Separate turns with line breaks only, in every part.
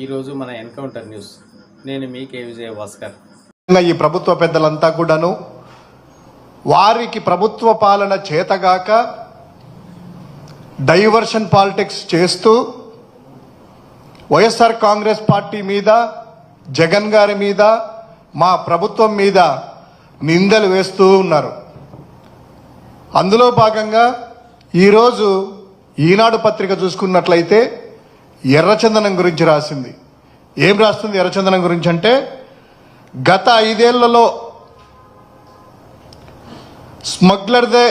ఈరోజు మన encounter news. నేను మీ కే విజయ భాస్కర్
ఈ ప్రభుత్వ పెద్దలంతా కూడాను వారికి ప్రభుత్వ పాలన చేతగాక డైవర్షన్ పాలిటిక్స్ చేస్తూ వైఎస్ఆర్ కాంగ్రెస్ పార్టీ మీద జగన్ గారి మీద మా ప్రభుత్వం మీద నిందలు వేస్తూ ఉన్నారు. అందులో భాగంగా ఈరోజు ఈనాడు పత్రిక చూసుకున్నట్లయితే ఎర్రచందనం గురించి రాసింది. ఏం రాస్తుంది ఎర్రచందనం గురించి అంటే గత ఐదేళ్ళలో స్మగ్లర్దే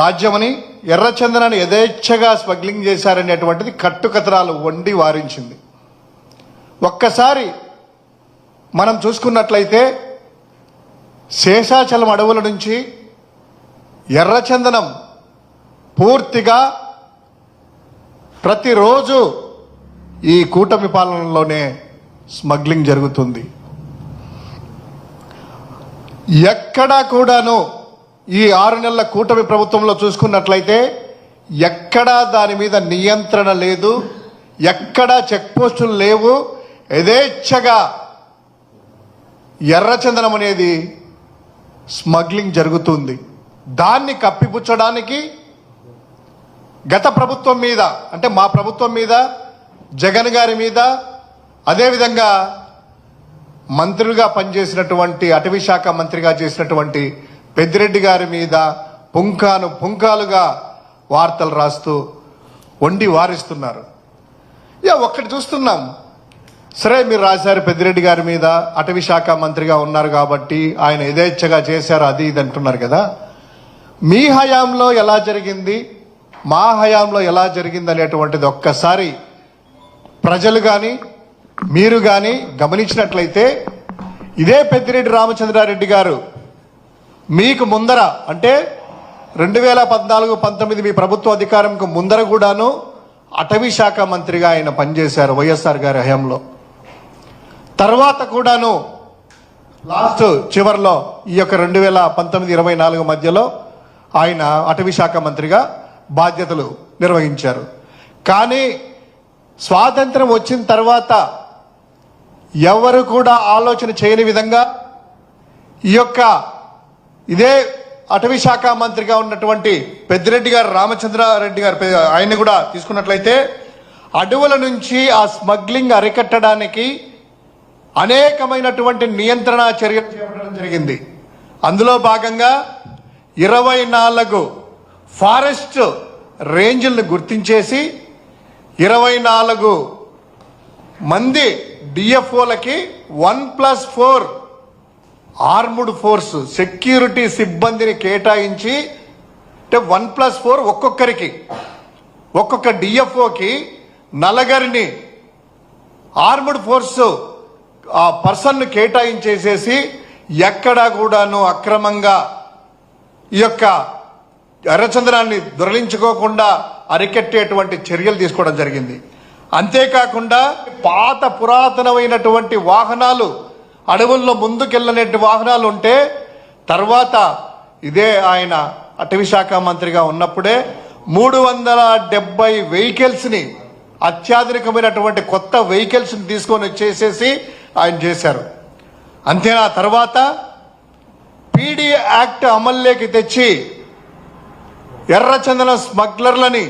రాజ్యమని ఎర్రచందనాన్ని యథేచ్ఛగా స్మగ్లింగ్ చేశారనేటువంటిది కట్టుకతరాలు వండి వారించింది. ఒక్కసారి మనం చూసుకున్నట్లయితే శేషాచలం అడవుల నుంచి ఎర్రచందనం పూర్తిగా ప్రతిరోజు ఈ కూటమి పాలనలోనే స్మగ్లింగ్ జరుగుతుంది. ఎక్కడా కూడాను ఈ ఆరు నెలల కూటమి ప్రభుత్వంలో చూసుకున్నట్లయితే ఎక్కడా దాని మీద నియంత్రణ లేదు ఎక్కడా చెక్ పోస్టులు లేవు. యథేచ్ఛగా ఎర్రచందనం అనేది స్మగ్లింగ్ జరుగుతుంది. దాన్ని కప్పిపుచ్చడానికి గత ప్రభుత్వం మీద అంటే మా ప్రభుత్వం మీద జగన్ గారి మీద అదేవిధంగా మంత్రులుగా పనిచేసినటువంటి అటవీ శాఖ మంత్రిగా చేసినటువంటి పెద్దిరెడ్డి గారి మీద పుంఖాను పుంకాలుగా వార్తలు రాస్తూ వండి వారిస్తున్నారు. ఇక ఒక్కటి చూస్తున్నాం. సరే మీరు రాశారు పెద్దిరెడ్డి గారి మీద అటవీ శాఖ మంత్రిగా ఉన్నారు కాబట్టి ఆయన యథేచ్ఛగా చేశారు అది ఇది అంటున్నారు కదా. మీ హయాంలో ఎలా జరిగింది? మా హయాంలో ఎలా జరిగింది అనేటువంటిది ఒక్కసారి ప్రజలు కానీ మీరు కానీ గమనించినట్లయితే ఇదే పెద్దిరెడ్డి రామచంద్రారెడ్డి గారు మీకు ముందర అంటే రెండు వేల పద్నాలుగు పంతొమ్మిది మీ ప్రభుత్వ అధికారంకు ముందర కూడాను అటవీ శాఖ మంత్రిగా ఆయన పనిచేశారు వైఎస్ఆర్ గారి హయాంలో. తర్వాత కూడాను లాస్ట్ చివరిలో ఈ యొక్క రెండు వేల పంతొమ్మిది ఇరవై నాలుగు మధ్యలో ఆయన అటవీ శాఖ మంత్రిగా బాధ్యతలు నిర్వహించారు. కానీ స్వాతంత్రం వచ్చిన తర్వాత ఎవరు కూడా ఆలోచన చేయని విధంగా ఈ యొక్క ఇదే అటవీ శాఖ మంత్రిగా ఉన్నటువంటి పెద్దిరెడ్డి గారు రామచంద్రారెడ్డి గారు ఆయన్ని కూడా తీసుకున్నట్లయితే అడవుల నుంచి ఆ స్మగ్లింగ్ అరికట్టడానికి అనేకమైనటువంటి నియంత్రణ చర్యలు చేపట్టడం జరిగింది. అందులో భాగంగా ఇరవై నాలుగు ఫారెస్ట్ రేంజ్లను గుర్తించేసి ఇరవై నాలుగు మంది డిఎఫ్ఓలకి one plus four armed force security సిబ్బందిని కేటాయించి అంటే వన్ ప్లస్ ఫోర్ ఒక్కొక్కరికి ఒక్కొక్క డిఎఫ్ఓకి నలగరిని ఆర్ముడ్ ఫోర్స్ ఆ పర్సన్ను కేటాయించేసేసి ఎక్కడా కూడాను అక్రమంగా ఈ యొక్క ఎర్రచంద్రాన్ని దొరలించుకోకుండా అరికట్టేటువంటి చర్యలు తీసుకోవడం జరిగింది. అంతేకాకుండా పాత పురాతనమైనటువంటి వాహనాలు అడవుల్లో ముందుకెళ్ళనే వాహనాలు ఉంటే తర్వాత ఇదే ఆయన అటవీ శాఖ మంత్రిగా ఉన్నప్పుడే మూడు వందల డెబ్బై వెహికల్స్ని అత్యాధునికమైనటువంటి కొత్త వెహికల్స్ని తీసుకొని వచ్చేసేసి ఆయన చేశారు. అంతేనా? తర్వాత పీడీ యాక్ట్ అమల్లోకి తెచ్చి ఎర్రచందన స్మగ్లర్లని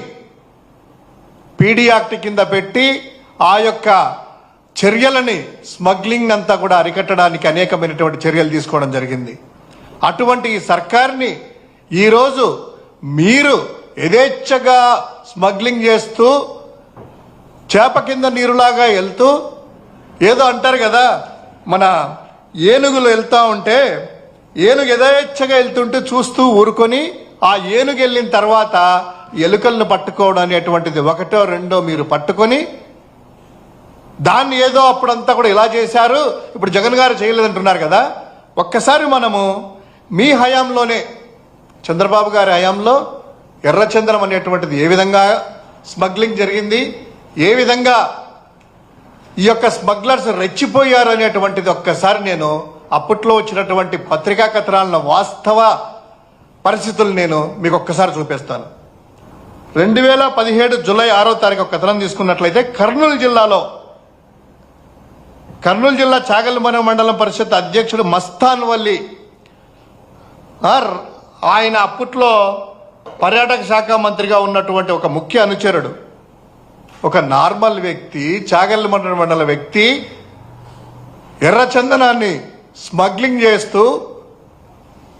పీడీ యాక్ట్ కింద పెట్టి ఆ యొక్క చర్యలని స్మగ్లింగ్ అంతా కూడా అరికట్టడానికి అనేకమైనటువంటి చర్యలు తీసుకోవడం జరిగింది. అటువంటి ఈ సర్కార్ని ఈరోజు మీరు యథేచ్ఛగా స్మగ్లింగ్ చేస్తూ చేప కింద నీరులాగా వెళ్తూ ఏదో అంటారు కదా మన ఏనుగులు వెళ్తూ ఉంటే ఏనుగు యథేచ్ఛగా వెళ్తుంటే చూస్తూ ఊరుకొని ఆ ఏనుగు వెళ్ళిన తర్వాత ఎలుకలను పట్టుకోవడం అనేటువంటిది ఒకటో రెండో మీరు పట్టుకొని దాన్ని ఏదో అప్పుడంతా కూడా ఇలా చేశారు. ఇప్పుడు జగన్ గారు చేయలేదంటున్నారు కదా. ఒక్కసారి మనము మీ హయాంలోనే చంద్రబాబు గారి హయాంలో ఎర్రచంద్రం అనేటువంటిది ఏ విధంగా స్మగ్లింగ్ జరిగింది ఏ విధంగా ఈ యొక్క స్మగ్లర్స్ రెచ్చిపోయారు అనేటువంటిది ఒక్కసారి నేను అప్పట్లో వచ్చినటువంటి పత్రికా కథనాలను వాస్తవ పరిస్థితులు నేను మీకు ఒక్కసారి చూపిస్తాను. రెండు వేల పదిహేడు జూలై ఆరో తారీఖు ఒక కథనం తీసుకున్నట్లయితే కర్నూలు జిల్లాలో కర్నూలు జిల్లా చాగల్మన మండలం పరిషత్ అధ్యక్షుడు మస్తాన్ వల్లి ఆయన అప్పట్లో పర్యాటక శాఖ మంత్రిగా ఉన్నటువంటి ఒక ముఖ్య అనుచరుడు. ఒక నార్మల్ వ్యక్తి చాగల్మన మండల వ్యక్తి ఎర్రచందనాన్ని స్మగ్లింగ్ చేస్తూ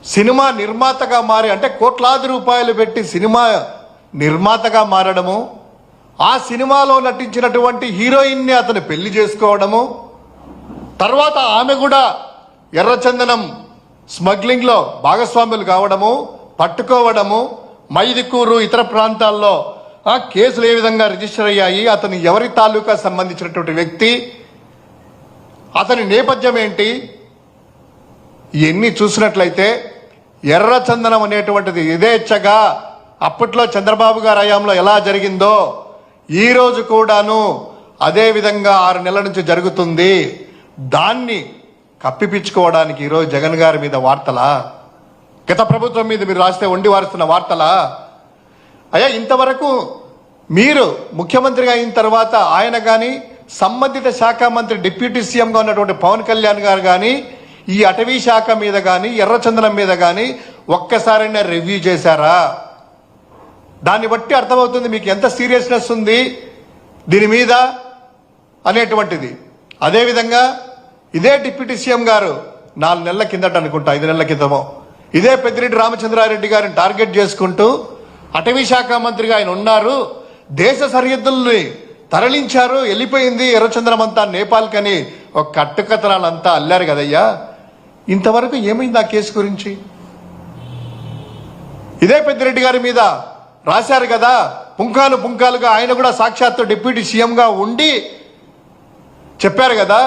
సినిమా నిర్మాతగా మారి అంటే కోట్లాది రూపాయలు పెట్టి సినిమా నిర్మాతగా మారడము ఆ సినిమాలో నటించినటువంటి హీరోయిన్ని అతను పెళ్ళి చేసుకోవడము తర్వాత ఆమె కూడా ఎర్రచందనం స్మగ్లింగ్లో భాగస్వాములు కావడము పట్టుకోవడము మైదికూరు ఇతర ప్రాంతాల్లో ఆ కేసులు ఏ విధంగా రిజిస్టర్ అయ్యాయి అతను ఎవరి తాలూకా సంబంధించినటువంటి వ్యక్తి అతని నేపథ్యం ఏంటి ఇవన్నీ చూసినట్లయితే ఎర్ర చందనం అనేటువంటిది యథేచ్ఛగా అప్పట్లో చంద్రబాబు గారి హయాంలో ఎలా జరిగిందో ఈ రోజు కూడాను అదే విధంగా ఆరు నెలల నుంచి జరుగుతుంది. దాన్ని కప్పిపించుకోవడానికి ఈరోజు జగన్ గారి మీద వార్తలా? గత ప్రభుత్వం మీద మీరు రాస్తే వండి వారుస్తున్న వార్తలా? అయ్యా ఇంతవరకు మీరు ముఖ్యమంత్రిగా అయిన తర్వాత ఆయన కానీ సంబంధిత శాఖ మంత్రి డిప్యూటీ సీఎంగా ఉన్నటువంటి పవన్ కళ్యాణ్ గారు కానీ ఈ అటవీ శాఖ మీద కానీ ఎర్రచందనం మీద కానీ ఒక్కసారైనా రివ్యూ చేశారా? దాన్ని బట్టి అర్థమవుతుంది మీకు ఎంత సీరియస్నెస్ ఉంది దీని మీద అనేటువంటిది. అదేవిధంగా ఇదే డిప్యూటీ సీఎం గారు నాలుగు నెలల కిందట అనుకుంటా ఐదు నెలల క్రితమో. ఇదే పెద్దిరెడ్డి రామచంద్రారెడ్డి గారిని టార్గెట్ చేసుకుంటూ అటవీ శాఖ మంత్రిగా ఆయన ఉన్నారు. దేశ సరిహద్దుల్ని తరలించారు వెళ్ళిపోయింది ఎర్రచంద్రం అంతా నేపాల్కని. ఒక కట్టుకథనాలంతా అల్లారు కదయ్యా. ఇంతవరకు ఏమైంది ఆ కేసు గురించి? ఇదే పెద్దిరెడ్డి గారి మీద రాశారు కదా పుంకాలు పుంకాలుగా ఆయన కూడా సాక్షాత్తు డిప్యూటీ సీఎంగా ఉండి చెప్పారు కదా.